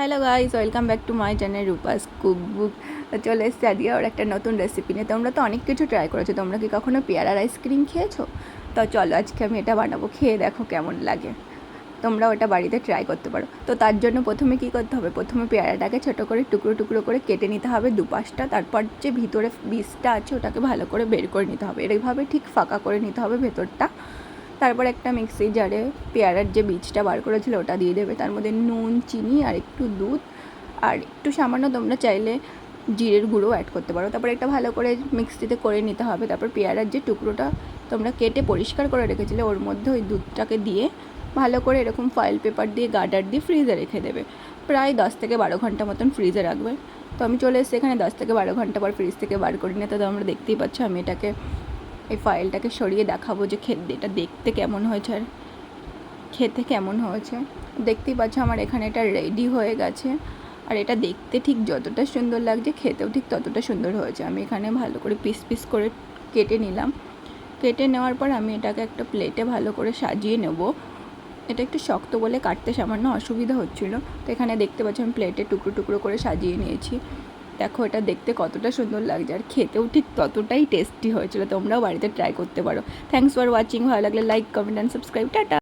Hello guys welcome back to my channel Rupa's cook book চলে এসছে আজকে ওর একটা নতুন রেসিপি নিয়ে। তোমরা তো অনেক কিছু ট্রাই করেছ। তোমরা কি কখনো পেয়ারার আইসক্রিম খেয়েছো? তো চলো, আজকে আমি এটা বানাবো। খেয়ে দেখো কেমন লাগে। তোমরা ওটা বাড়িতে ট্রাই করতে পারো। তো তার জন্য প্রথমে কি করতে হবে? প্রথমে পেয়ারাটাকে ছোটো করে টুকরো টুকরো করে কেটে নিতে হবে দুপাশটা। তারপর যে ভিতরে বীজটা আছে, ওটাকে ভালো করে বের করে নিতে হবে। এইভাবে ঠিক ফাঁকা করে নিতে হবে ভেতরটা। তারপর একটা মিক্সি জারে পেয়ারার যে বীজটা বার করেছিল ওটা দিয়ে দেবে। তার মধ্যে নুন, চিনি আর একটু দুধ আর একটু সামান্য তোমরা চাইলে জিরের গুঁড়ো অ্যাড করতে পারো। তারপর একটা ভালো করে মিক্সিতে করে নিতে হবে। তারপর পেয়ারার যে টুকরোটা তোমরা কেটে পরিষ্কার করে রেখেছিলে, ওর মধ্যে ওই দুধটাকে দিয়ে ভালো করে এরকম ফয়েল পেপার দিয়ে গার্ডার দিয়ে ফ্রিজে রেখে দেবে। প্রায় দশ থেকে বারো ঘণ্টা মতন ফ্রিজে রাখবে। তো আমি চলে এসেছি এখানে দশ থেকে বারো ঘণ্টা পর ফ্রিজ থেকে বার করে নিয়ে তো আমরা দেখতেই পাচ্ছি আমি এটাকে এই ফাইলটাকে সরিয়ে দেখাবো যে এটা দেখতে কেমন হয়েছে আর খেতে কেমন হয়েছে। দেখতেই পাচ্ছ আমার এখানে এটা রেডি হয়ে গেছে। আর এটা দেখতে ঠিক যতটা সুন্দর লাগছে, খেতেও ঠিক ততটা সুন্দর হয়েছে। আমি এখানে ভালো করে পিস পিস করে কেটে নিলাম। কেটে নেওয়ার পর আমি এটাকে একটা প্লেটে ভালো করে সাজিয়ে নেব। এটা একটু শক্ত বলে কাটতে সামান্য অসুবিধা হচ্ছিল। তো এখানে দেখতে পাচ্ছি আমি প্লেটে টুকরো টুকরো করে সাজিয়ে নিয়েছি। দেখো, এটা দেখতে কতটা সুন্দর লাগছে আর খেতেও ঠিক ততটাই টেস্টি হয়েছিল, তোমরাও বাড়িতে ট্রাই করতে পারো। থ্যাংকস ফর ওয়াচিং ভালো লাগলে like comment and subscribe tata!